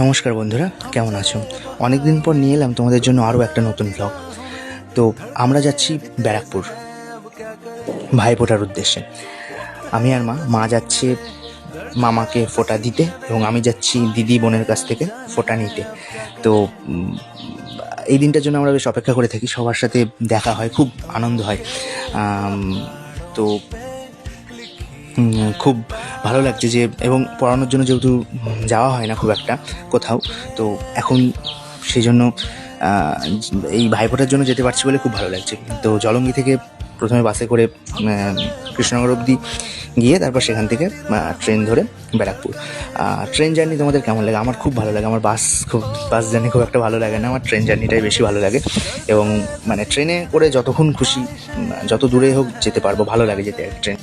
নমস্কার বন্ধুরা, কেমন আছো? অনেক দিন পর নিয়ে এলাম তোমাদের জন্য আরও একটা নতুন ব্লগ তো আমরা যাচ্ছি ব্যারাকপুর, ভাইফোঁটার উদ্দেশ্যে। আমি আর মা মা যাচ্ছে মামাকে ফোঁটা দিতে এবং আমি যাচ্ছি দিদি বোনের কাছ থেকে ফোঁটা নিতে। তো এই দিনটার জন্য আমরা বেশ অপেক্ষা করে থাকি, সবার সাথে দেখা হয়, খুব আনন্দ হয়। তো খুব ভালো লাগছে যে, এবং পড়ানোর জন্য যেহেতু যাওয়া হয় না খুব একটা কোথাও, তো এখন সেই জন্য এই ভাইফোঁটার জন্য যেতে পারছি বলে খুব ভালো লাগছে। তো জলঙ্গি থেকে প্রথমে বাসে করে কৃষ্ণনগর অবধি গিয়ে তারপর সেখান থেকে ট্রেন ধরে ব্যারাকপুর। ট্রেন জার্নি তোমাদের কেমন লাগে? আমার খুব ভালো লাগে, আমার বাস খুব, বাস জার্নি খুব একটা ভালো লাগে না, আমার ট্রেন জার্নিটাই বেশি ভালো লাগে। এবং মানে ট্রেনে করে যতক্ষণ খুশি যত দূরে হোক যেতে পারব, ভালো লাগে যেতে ট্রেন।